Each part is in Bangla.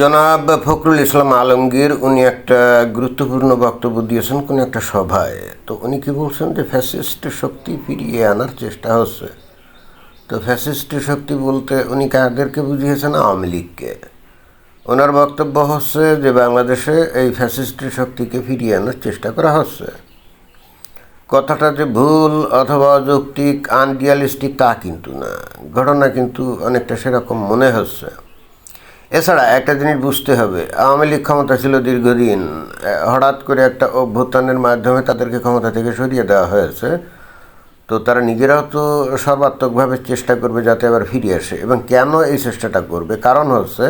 জনাব ফখরুল ইসলাম আলমগীর, উনি একটা গুরুত্বপূর্ণ বক্তব্য দিয়েছেন কোন একটা সভায়। তো উনি কি বলছেন যে ফ্যাসিস্ট শক্তি ফিরিয়ে আনার চেষ্টা হচ্ছে। তো ফ্যাসিস্ট শক্তি বলতে উনি কাদেরকে বুঝিয়েছেন? আওয়ামী লীগকে। ওনার বক্তব্য হচ্ছে যে বাংলাদেশে এই ফ্যাসিস্ট শক্তিকে ফিরিয়ে আনার চেষ্টা করা হচ্ছে। কথাটা যে ভুল অথবা অযৌক্তিক আনরিয়ালিস্টিক তা কিন্তু না। ঘটনা কিন্তু অনেকটা সেরকম মনে হচ্ছে। এছাড়া একটা জিনিস বুঝতে হবে, আওয়ামী লীগ ক্ষমতা ছিল দীর্ঘদিন হঠাৎ করে একটা অভ্যুত্থানের মাধ্যমে তাদেরকে ক্ষমতা থেকে সরিয়ে দেওয়া হয়েছে, তো তারা নিজেরাও তো সর্বাত্মকভাবে চেষ্টা করবে যাতে আবার ফিরে আসে। এবং কেন এই চেষ্টাটা করবে? কারণ হচ্ছে,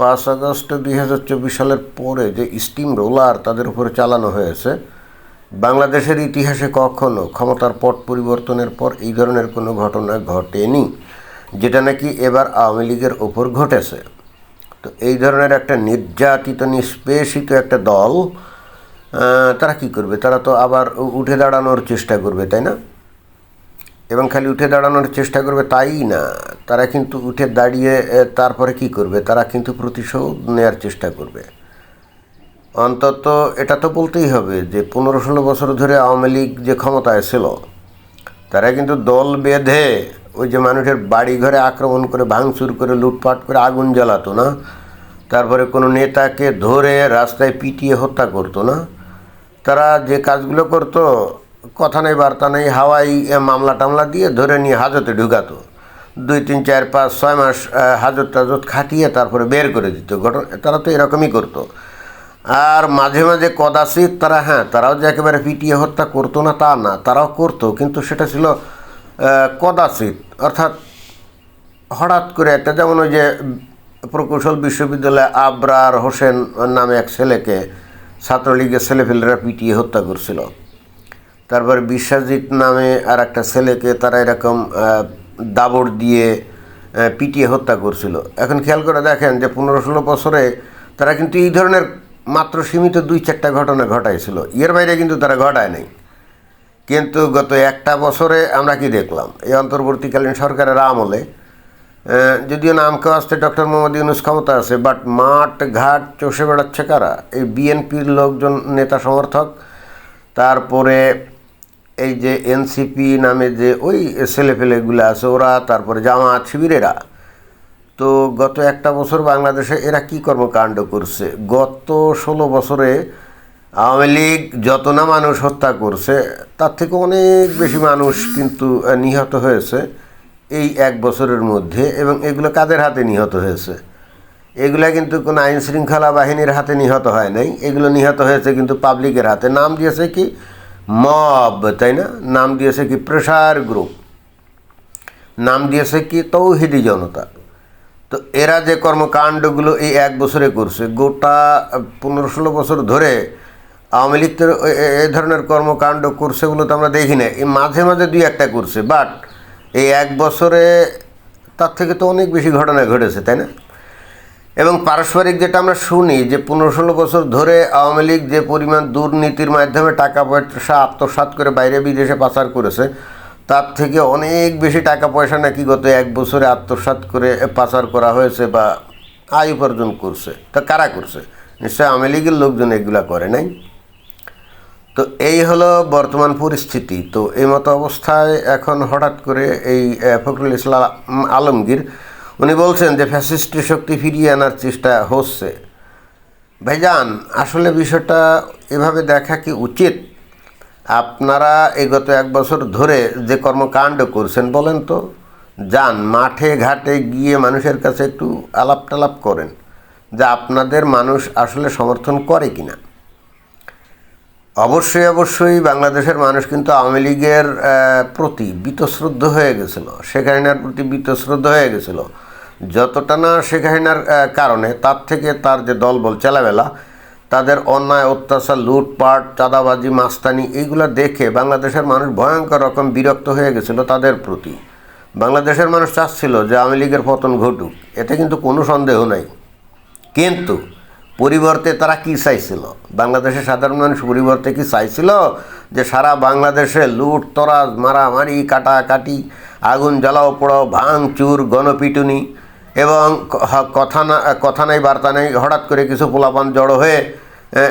পাঁচ আগস্ট দুই হাজার চব্বিশ সালের পরে যে স্টিম রোলার তাদের উপরে চালানো হয়েছে, বাংলাদেশের ইতিহাসে কখনো ক্ষমতার পট পরিবর্তনের পর এই ধরনের কোনো ঘটনা ঘটেনি, যেটা নাকি এবার আওয়ামী লীগের ওপর ঘটেছে। তো এই ধরনের একটা নির্যাতিত, নিষ্পেষিত একটা দল তারা কি করবে? তারা তো আবার উঠে দাঁড়ানোর চেষ্টা করবে, তাই না? এবং খালি উঠে দাঁড়ানোর চেষ্টা করবে তাই না? তারা কিন্তু উঠে দাঁড়িয়ে তারপরে কি করবে? তারা কিন্তু প্রতিশোধ নেওয়ার চেষ্টা করবে। অন্তত এটা তো বলতেই হবে যে, পনেরো ষোলো বছর ধরে আওয়ামী লীগ যে ক্ষমতায় ছিল, তারা কিন্তু দল বেঁধে ওই যে মানুষের বাড়ি ঘরে আক্রমণ করে, ভাঙচুর করে, লুটপাট করে আগুন জ্বালাতো না? তারপরে কোনো নেতাকে ধরে রাস্তায় পিটিয়ে হত্যা করতো না? তারা যে কাজগুলো করতো, কথা নেই, বার্তা নেই, হাওয়াই মামলা টামলা দিয়ে ধরে নিয়ে হাজতে ঢুকাতো। দুই, তিন, চার, পাঁচ, ছয় মাস হাজত টাজত খাটিয়ে তারপরে বের করে দিত। ঘটনা, তারা তো এরকমই করতো। আর মাঝে মাঝে কদাচিৎ তারা হ্যাঁ তারাও যে একেবারে পিটিয়ে হত্যা করতো না, তা না, তারাও করতো, কিন্তু সেটা ছিল আহ, কদাচিৎ অর্থাৎ হঠাৎ করে একটা যেমন ওই যে প্রকৌশল বিশ্ববিদ্যালয়ে আবরার হোসেন নামে এক ছেলেকে ছাত্রলীগের ছেলেফেলেরা পিটিয়ে হত্যা করছিল। তারপরে বিশ্বজিৎ নামে আর একটা ছেলেকে তারা এরকম দাবড় দিয়ে পিটিয়ে হত্যা করছিল। এখন খেয়াল করে দেখেন যে পনেরো ষোলো বছরে তারা কিন্তু এই ধরনের মাত্র সীমিত দুই চারটা ঘটনা ঘটাইছিল। এর বাইরে কিন্তু তারা ঘটায় নাই। কিন্তু গত একটা বছরে আমরা কি দেখলাম? এই অন্তর্বর্তীকালীন সরকারের আমলে যদিও নাম কেউ আসতে ডক্টর মোহাম্মদ ইউনুস ক্ষমতা আছে, বাট মাঠ ঘাট চষে বেড়াচ্ছে কারা? এই বিএনপির লোকজন, নেতা সমর্থক, তারপরে এই যে এনসিপি নামে যে ওই ছেলেপেলেগুলো আছে, ওরা, তারপরে জামাত শিবিরেরা, তো গত একটা বছর বাংলাদেশে এরা কি কর্মকাণ্ড করছে? গত ষোলো বছরে আওয়ামী লীগ যত না মানুষ হত্যা করছে, তার থেকে অনেক বেশি মানুষ কিন্তু নিহত হয়েছে এই এক বছরের মধ্যে এবং এগুলো কাদের হাতে নিহত হয়েছে? এগুলা কিন্তু কোনো আইন শৃঙ্খলা বাহিনীর হাতে নিহত হয় নাই। এগুলো নিহত হয়েছে কিন্তু পাবলিকের হাতে। নাম দিয়েছে কি? মব, তাই না? নাম দিয়েছে কি? Pressure group. নাম দিয়েছে কি? তৌহিদি জনতা। তো এরা যে কর্মকাণ্ডগুলো এই এক বছরে করছে, গোটা পনেরো ষোলো বছর ধরে আওয়ামী লীগ তো এ- ধরনের কর্মকাণ্ড করছে বলে তো আমরা দেখি না এই মাঝে মাঝে দুই একটা করছে বাট এই এক বছরে তার থেকে তো অনেক বেশি ঘটনা ঘটেছে, তাই না? এবং পারস্পরিক যেটা আমরা শুনি যে পনেরো ষোলো বছর ধরে আওয়ামী লীগ যে পরিমাণ দুর্নীতির মাধ্যমে টাকা পয়সা আত্মসাৎ করে বাইরে বিদেশে পাচার করেছে, তার থেকে অনেক বেশি টাকা পয়সা নাকি গত এক বছরে আত্মসাৎ করে পাচার করা হয়েছে বা আয় উপার্জন করছে। তা কারা করছে? নিশ্চয় আওয়ামী লীগের লোকজন এগুলা করে, নাই? তো এই হলো বর্তমান পরিস্থিতি। তো এই মতো অবস্থায় এখন হঠাৎ করে এই ফখরুল ইসলাম আলমগীর, উনি বলছেন যে ফ্যাসিস্ট শক্তি ফিরিয়ে আনার চেষ্টা হচ্ছে। ভাইজান, আসলে বিষয়টা এভাবে দেখা কি উচিত? আপনারা এই গত এক বছর ধরে যে কর্মকাণ্ড করছেন বলেন তো, যান, মাঠে ঘাটে গিয়ে মানুষের কাছে একটু আলাপ টালাপ করেন যে আপনাদের মানুষ আসলে সমর্থন করে কিনা। অবশ্যই অবশ্যই বাংলাদেশের মানুষ কিন্তু আওয়ামী লীগের প্রতি বীতশ্রদ্ধ হয়ে গেছিল। শেখ হাসিনার প্রতি বীতশ্রদ্ধ হয়ে গেছিল। যতটা না শেখ হাসিনার কারণে, তার থেকে তার যে দলবল চেলাবেলা, তাদের অন্যায়, অত্যাচার, লুটপাট, চাঁদাবাজি, মাস্তানি, এইগুলো দেখে বাংলাদেশের মানুষ ভয়ঙ্কর রকম বিরক্ত হয়ে গেছিল তাদের প্রতি। বাংলাদেশের মানুষ চাচ্ছিল যে আওয়ামী লীগের পতন ঘটুক, এতে কিন্তু কোনো সন্দেহ নাই। কিন্তু পরিবর্তে তারা কি চাইছিল? বাংলাদেশের সাধারণ মানুষ পরিবর্তে কি চাইছিল? যে সারা বাংলাদেশে লুট, তরাজ, মারামারি, কাটাকাটি, আগুন জ্বালাও, পোড়াও ভাঙচুর গণপিটুনি এবং কথা না, কথা নাই, বার্তা নেই, হঠাৎ করে কিছু পোলাপান জড়ো হয়ে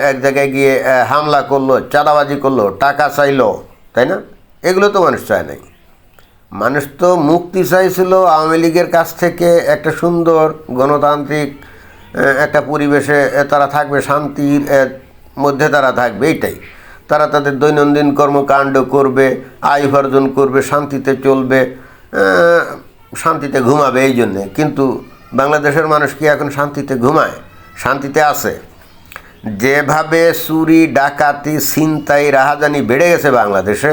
এক জায়গায় গিয়ে হামলা করল, চাঁদাবাজি করল, টাকা চাইলো, তাই না? এগুলো তো মানুষ চায় নাই। মানুষ তো মুক্তি চাইছিল আওয়ামী লীগের কাছ থেকে একটা সুন্দর গণতান্ত্রিক একটা পরিবেশে তারা থাকবে, শান্তির মধ্যে তারা থাকবে, এইটাই। তারা তাদের দৈনন্দিন কর্মকাণ্ড করবে, আয় উপার্জন করবে, শান্তিতে চলবে শান্তিতে ঘুমাবে এই জন্যে। কিন্তু বাংলাদেশের মানুষ কি এখন শান্তিতে ঘুমায়? শান্তিতে আছে। যেভাবে চুরি, ডাকাতি, ছিনতাই, রাহাজানি বেড়ে গেছে বাংলাদেশে,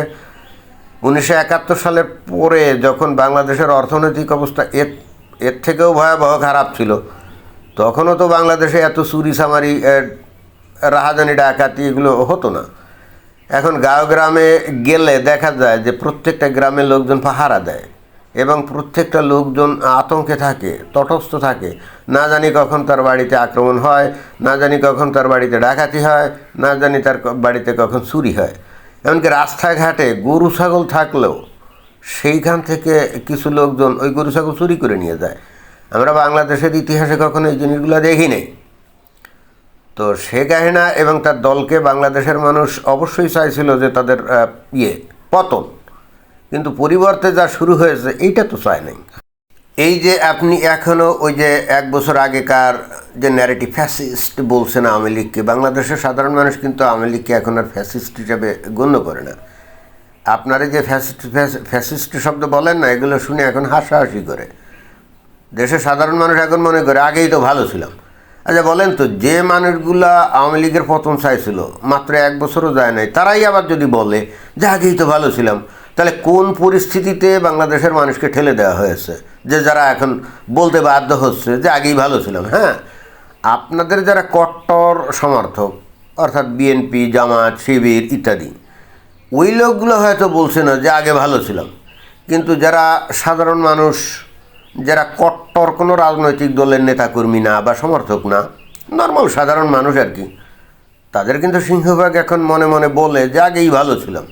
উনিশশো একাত্তর সালের পরে যখন বাংলাদেশের অর্থনৈতিক অবস্থা এর এর থেকেও ভয়াবহ খারাপ ছিল তখনও তো বাংলাদেশে এত চুরি সামারি রাহাজানি, ডাকাতি এগুলো হতো না। এখন গাঁও গ্রামে গেলে দেখা যায় যে প্রত্যেকটা গ্রামের লোকজন পাহারা দেয় এবং প্রত্যেকটা লোকজন আতঙ্কে থাকে, তটস্থ থাকে। না জানি কখন তার বাড়িতে আক্রমণ হয়, না জানি কখন তার বাড়িতে ডাকাতি হয়, না জানি তার বাড়িতে কখন চুরি হয়। এমনকি রাস্তাঘাটে গরু, ছাগল থাকলেও সেইখান থেকে কিছু লোকজন ওই গরু, ছাগল চুরি করে নিয়ে যায়। আমরা বাংলাদেশের ইতিহাসে কখনো এই জিনিসগুলো দেখি নেই তো শেখ হাসিনা এবং তার দলকে বাংলাদেশের মানুষ অবশ্যই চাইছিল যে তাদের ইয়ে পতন। কিন্তু পরিবর্তে যা শুরু হয়েছে, এইটা তো চায় নাই। এই যে আপনি এখনও ওই যে এক বছর আগেকার যে ন্যারেটিভ ফ্যাসিস্ট বলছেন আওয়ামী লীগকে, বাংলাদেশের সাধারণ মানুষ কিন্তু আওয়ামী লীগকে এখন আর ফ্যাসিস্ট হিসাবে গণ্য করে না। আপনারা যে ফ্যাসিস্ট ফ্যাসিস্ট শব্দ বলেন না, এগুলো শুনে এখন হাসাহাসি করে। দেশের সাধারণ মানুষ এখন মনে করে আগেই তো ভালো ছিলাম। আচ্ছা বলেন তো, যে মানুষগুলা আওয়ামী লীগের পতন চাইছিল মাত্র এক বছরও যায় নাই, তারাই আবার যদি বলে যে আগেই তো ভালো ছিলাম, তাহলে কোন পরিস্থিতিতে বাংলাদেশের মানুষকে ঠেলে দেওয়া হয়েছে? যে যারা এখন বলতে বাধ্য হচ্ছে যে আগেই ভালো ছিলাম হ্যাঁ? আপনাদের যারা কট্টর সমর্থক, অর্থাৎ বিএনপি, জামাত, শিবির ইত্যাদি, ওই লোকগুলো হয়তো বলছে না যে আগে ভালো ছিলাম। কিন্তু যারা সাধারণ মানুষ যারা কট্টর কোনো রাজনৈতিক দলের নেতাকর্মী না বা সমর্থক না নর্মাল সাধারণ মানুষ আর কি। তাদের কিন্তু সিংহভাগ এখন মনে মনে বলে যে আগেই ভালো ছিলাম।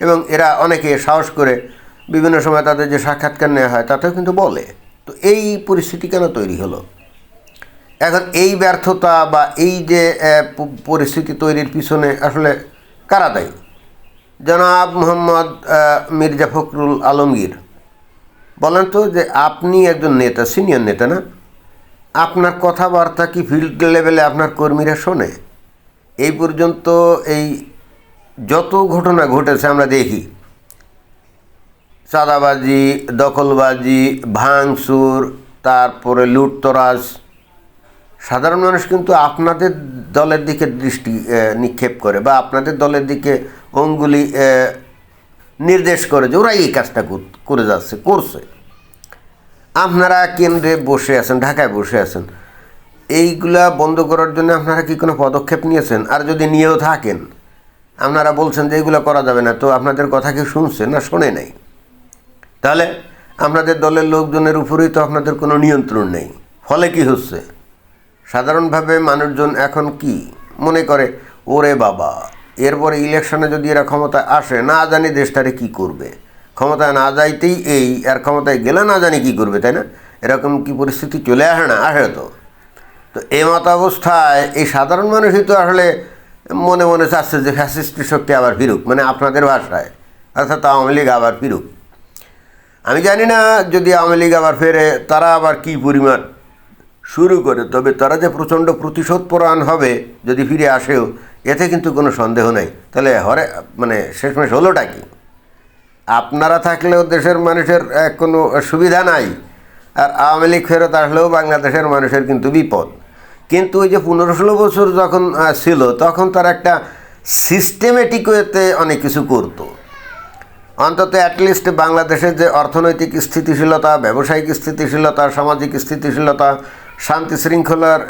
এবং এরা অনেকে সাহস করে বিভিন্ন সময় তাদের যে সাক্ষাৎকার নেওয়া হয় তাতেও কিন্তু বলে। তো এই পরিস্থিতি কেন তৈরি হলো? এখন এই ব্যর্থতা বা এই যে পরিস্থিতি তৈরির পিছনে আসলে কারা দায়ী? জনাব মোহাম্মদ মির্জা ফখরুল আলমগীর। বলেন তো যে আপনি একজন নেতা সিনিয়র নেতা না? আপনার কথাবার্তা কি ফিল্ড লেভেলে আপনার কর্মীরা শোনে? এই পর্যন্ত এই যত ঘটনা ঘটেছে আমরা দেখি। চাঁদাবাজি, দখলবাজি, ভাঙচুর, তারপরে লুটতরাজ। সাধারণ মানুষ কিন্তু আপনাদের দলের দিকে দৃষ্টি নিক্ষেপ করে বা আপনাদের দলের দিকে অঙ্গুলি নির্দেশ করে যে ওরা এই কাজটা করে যাচ্ছে, করছে। আপনারা কেন্দ্রে বসে আছেন, ঢাকায় বসে আছেন, এইগুলা বন্ধ করার জন্য আপনারা কি কোনো পদক্ষেপ নিয়েছেন? আর যদি নিয়েও থাকেন, আপনারা বলছেন যে এইগুলো করা যাবে না, তো আপনাদের কথা কি শুনছে না, শোনে নাই? তাহলে আপনাদের দলের লোকজনের উপরেই তো আপনাদের কোনো নিয়ন্ত্রণ নেই। ফলে কি হচ্ছে? সাধারণভাবে মানুষজন এখন কি মনে করে, ওরে বাবা। এরপরে ইলেকশনে যদি এরা ক্ষমতায় আসে, না জানি দেশটারে কি করবে। ক্ষমতায় না যাইতেই এই আর ক্ষমতায় গেলে না জানি কি করবে, তাই না? এরকম কি পরিস্থিতি চলে আসে না? আসে তো। তো মত অবস্থায় এই সাধারণ মানুষই তো আসলে মনে মনে চাচ্ছে যে ফ্যাসিস্ট শক্তি আবার ফিরুক মানে আপনাদের ভাষায়। অর্থাৎ আওয়ামী লীগ আবার ফিরুক। আমি জানি না যদি আওয়ামী লীগ আবার ফেরে, তারা আবার কি পরিমাণ শুরু করে, তবে তারা যে প্রচণ্ড প্রতিশোধ পরায়ণ হবে যদি ফিরে আসেও এতে কিন্তু কোনো সন্দেহ নেই। তাহলে হরে মানে শেষমেশ হলোটা কি? আপনারা থাকলেও দেশের মানুষের কোনো সুবিধা নাই। আর আওয়ামী লীগ ফেরত আসলেও বাংলাদেশের মানুষের কিন্তু বিপদ। কিন্তু ওই যে পনেরো ষোলো বছর যখন ছিল, তখন তারা একটা সিস্টেমেটিক ওয়েতে অনেক কিছু করতো। অন্তত অ্যাটলিস্ট বাংলাদেশের যে অর্থনৈতিক স্থিতিশীলতা, ব্যবসায়িক স্থিতিশীলতা, সামাজিক স্থিতিশীলতা শান্তি শৃঙ্খলার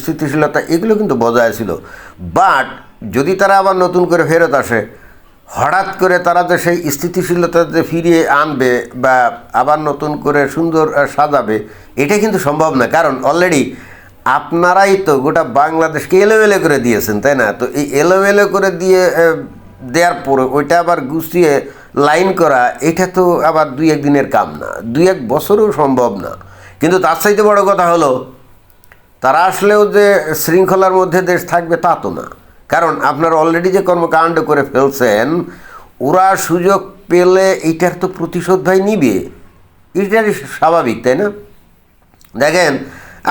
স্থিতিশীলতা, এগুলো কিন্তু বজায় ছিল। বাট যদি তারা আবার নতুন করে ফেরত আসে, হঠাৎ করে তারা যে সেই স্থিতিশীলতা যে ফিরিয়ে আনবে বা আবার নতুন করে সুন্দর সাজাবে, এটা কিন্তু সম্ভব না। কারণ অলরেডি আপনারাই তো গোটা বাংলাদেশকে এলোমেলো করে দিয়েছেন, তাই না? তো এই এলোমেলো করে দিয়ে দেওয়ার পরে ওইটা আবার গুছিয়ে লাইন করা, এটা তো আবার দুই এক দিনের কাম না। দুই এক বছরও সম্ভব না। কিন্তু তার চাইতে বড় কথা হলো, তারা আসলেও যে শৃঙ্খলার মধ্যে দেশ থাকবে তা তো না। কারণ আপনারা অলরেডি যে কর্মকাণ্ড করে ফেলছেন, ওরা সুযোগ পেলে এইটার তো প্রতিশোধ ভাই নিবে। এটারই স্বাভাবিক, তাই না? দেখেন,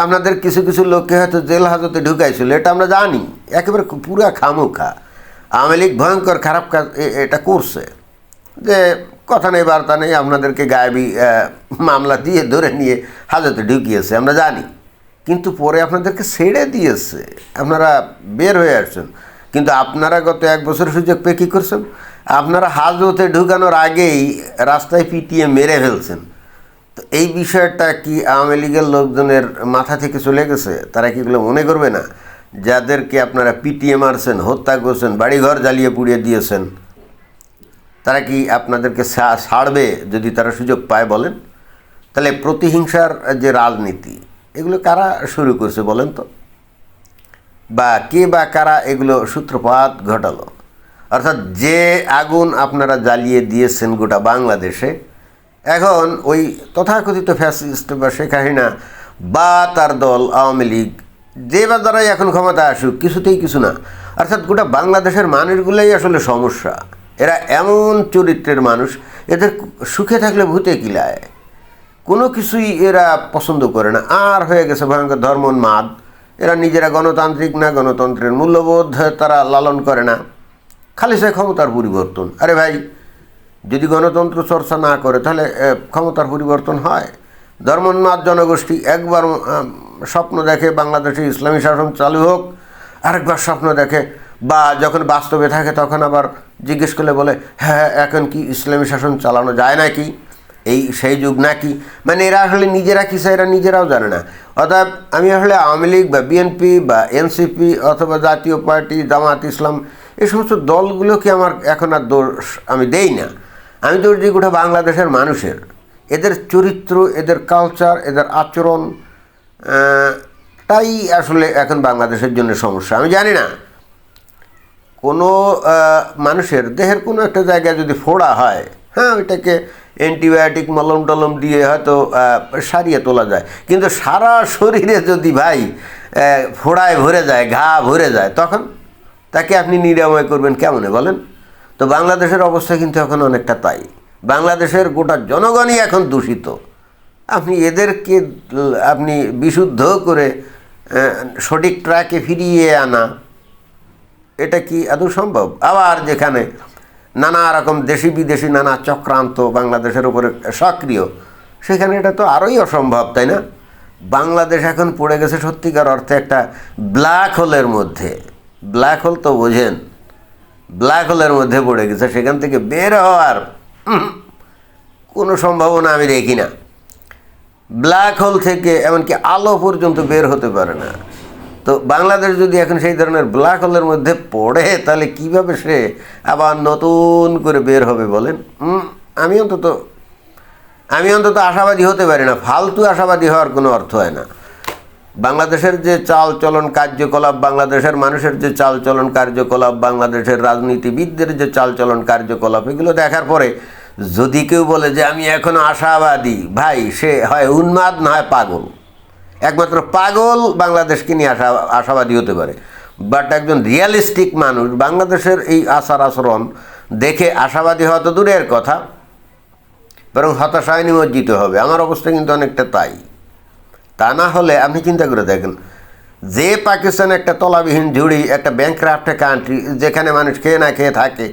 আপনাদের কিছু কিছু লোককে হয়তো জেল হাজতে ঢুকাইছিল, এটা আমরা জানি। একেবারে পুরা খামোখা। আওয়ামী লীগ ভয়ঙ্কর খারাপ কাজ এটা করছে। যে কথা নেই, বার্তা নেই, আপনাদেরকে গায়েবী মামলা দিয়ে ধরে নিয়ে হাজতে ঢুকিয়েছে, আমরা জানি। কিন্তু পরে আপনাদেরকে ছেড়ে দিয়েছে, আপনারা বের হয়ে আসছেন। কিন্তু আপনারা গত এক বছর সুযোগ পেয়ে কী করছেন? আপনারা হাজতে ঢুকানোর আগেই রাস্তায় পিটিয়ে মেরে ফেলছেন। তো এই বিষয়টা কি আওয়ামী লীগের লোকজনের মাথা থেকে চলে গেছে? তারা কি এগুলো মনে করবে না? যাদেরকে আপনারা পিটিয়ে মারছেন, হত্যা করছেন, বাড়িঘর জ্বালিয়ে পুড়িয়ে দিয়েছেন তারা কি আপনাদেরকে ছাড়বে যদি তারা সুযোগ পায় বলেন? তাহলে প্রতিহিংসার যে রাজনীতি, এগুলো কারা শুরু করছে বলেন তো? বা কে বা কারা এগুলো সূত্রপাত ঘটালো? অর্থাৎ যে আগুন আপনারা জ্বালিয়ে দিয়েছেন গোটা বাংলাদেশে, এখন ওই তথাকথিত ফ্যাসিস্ট বা শেখ হাসিনা বা তার দল আওয়ামী লীগ, যে বা দ্বারাই এখন ক্ষমতা আসুক, কিছুতেই কিছু না। অর্থাৎ গোটা বাংলাদেশের মানুষগুলোই আসলে সমস্যা। এরা এমন চরিত্রের মানুষ, এদের সুখে থাকলে ভূতে কিলায় কোনো কিছুই এরা পছন্দ করে না। আর হয়ে গেছে ভয়ঙ্কর ধর্মোন্মাদ। এরা নিজেরা গণতান্ত্রিক না, গণতন্ত্রের মূল্যবোধ তারা লালন করে না। খালি সে ক্ষমতার পরিবর্তন। আরে ভাই, যদি গণতন্ত্র চর্চা না করে, তাহলে ক্ষমতার পরিবর্তন হয়। ধর্মোন্মাদ জনগোষ্ঠী একবার স্বপ্ন দেখে বাংলাদেশে ইসলামী শাসন চালু হোক, আরেকবার স্বপ্ন দেখে বা যখন বাস্তবে থাকে তখন আবার জিজ্ঞেস করলে বলে হ্যাঁ এখন কি ইসলামী শাসন চালানো যায় নাকি? এই, সেই যুগ নাকি? মানে এরা আসলে নিজেরা কি চায় এরা নিজেরাও জানে না। অর্থাৎ আমি আসলে আওয়ামী লীগ বা বিএনপি বা এনসিপি অথবা জাতীয় পার্টি, জামাত, ইসলাম, এই সমস্ত দলগুলোকে আমার এখন আর দোষ আমি দেই না। আমি দোষ দিই গোটা বাংলাদেশের মানুষের। এদের চরিত্র, এদের কালচার এদের আচরণ তাই আসলে এখন বাংলাদেশের জন্য সমস্যা। আমি জানি না। কোনো মানুষের দেহের কোনো একটা জায়গায় যদি ফোড়া হয় হ্যাঁ ওইটাকে অ্যান্টিবায়োটিক মলম টলম দিয়ে হয়তো সারিয়ে তোলা যায়। কিন্তু সারা শরীরে যদি ভাই ফোড়ায় ভরে যায়, ঘা ভরে যায়, তখন তাকে আপনি নিরাময় করবেন কেমনে বলেন? তো বাংলাদেশের অবস্থা কিন্তু এখন অনেকটা তাই। বাংলাদেশের গোটা জনগণই এখন দূষিত। আপনি এদেরকে, আপনি বিশুদ্ধ করে সঠিক ট্র্যাকে ফিরিয়ে আনা এটা কি আদৌ সম্ভব? আবার যেখানে নানা রকম দেশি বিদেশি নানা চক্রান্ত বাংলাদেশের উপরে সক্রিয়, সেখানে এটা তো আরোই অসম্ভব, তাই না? বাংলাদেশ এখন পড়ে গেছে সত্যিকার অর্থে একটা ব্ল্যাক হোলের মধ্যে। ব্ল্যাক হোল তো বোঝেন ব্ল্যাক হোলের মধ্যে পড়ে গেছে, সেখান থেকে বের হওয়ার কোনো সম্ভাবনা আমি দেখি না। ব্ল্যাক হোল থেকে এমনকি আলো পর্যন্ত বের হতে পারে না। তো বাংলাদেশ যদি এখন সেই ধরনের ব্ল্যাক হোলের মধ্যে পড়ে, তাহলে কীভাবে সে আবার নতুন করে বের হবে বলেন? আমি অন্তত আমি অন্তত আশাবাদী হতে পারি না। ফালতু আশাবাদী হওয়ার কোনো অর্থ হয় না। বাংলাদেশের যে চাল চলন কার্যকলাপ, বাংলাদেশের মানুষের যে চাল চলন কার্যকলাপ, বাংলাদেশের রাজনীতিবিদদের যে চাল চলন কার্যকলাপ, এগুলো দেখার পরে যদি কেউ বলে যে আমি এখনও আশাবাদী, ভাই, সে হয় উন্মাদ না হয় পাগল। একমাত্র পাগল বাংলাদেশকে নিয়ে আশা, আশাবাদী হতে পারে। বাট একজন রিয়ালিস্টিক মানুষ, বাংলাদেশের এই আচার আচরণ দেখে আশাবাদী হওয়া তো দূরের কথা, বরং হতাশায় নিমজ্জিত হবে। আমার অবস্থা কিন্তু অনেকটা তাই। তা না হলে আপনি চিন্তা করে দেখেন, যে পাকিস্তান একটা তলাবিহীন ঝুড়ি একটা ব্যাংক্রাফ্টে কান্ট্রি যেখানে মানুষ খেয়ে না খেয়ে থাকে,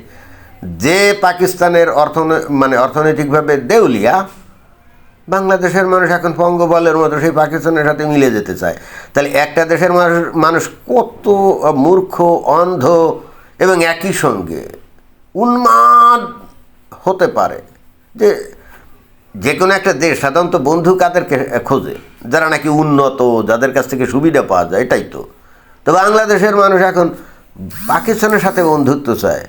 যে পাকিস্তানের অর্থন মানে অর্থনৈতিকভাবে দেউলিয়া বাংলাদেশের মানুষ এখন পঙ্গবলের মতো, সেই পাকিস্তানের সাথে মিলে যেতে চায়। তাহলে একটা দেশের মানুষ মানুষ কত মূর্খ, অন্ধ এবং একই সঙ্গে উন্মাদ হতে পারে। যে যে কোনো একটা দেশ সাধারণত বন্ধু কাদেরকে খোঁজে? যারা নাকি উন্নত, যাদের কাছ থেকে সুবিধা পাওয়া যায়, এটাই তো। তো বাংলাদেশের মানুষ এখন পাকিস্তানের সাথে বন্ধুত্ব চায়।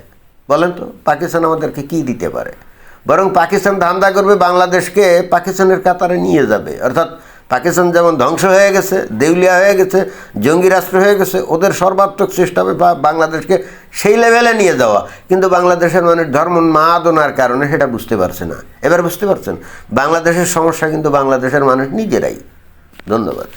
বলেন তো, পাকিস্তান আমাদেরকে কি দিতে পারে? বরং পাকিস্তান ধান্দা করবে, বাংলাদেশকে পাকিস্তানের কাতারে নিয়ে যাবে। অর্থাৎ পাকিস্তান যেমন ধ্বংস হয়ে গেছে, দেউলিয়া হয়ে গেছে, জঙ্গি রাষ্ট্র হয়ে গেছে, ওদের সর্বাত্মক চেষ্টা হবে বাংলাদেশকে সেই লেভেলে নিয়ে যাওয়া। কিন্তু বাংলাদেশের মানুষ ধর্ম মাদনার কারণে সেটা বুঝতে পারছে না। এবার বুঝতে পারছেন, বাংলাদেশের সমস্যা কিন্তু বাংলাদেশের মানুষ নিজেরাই। ধন্যবাদ।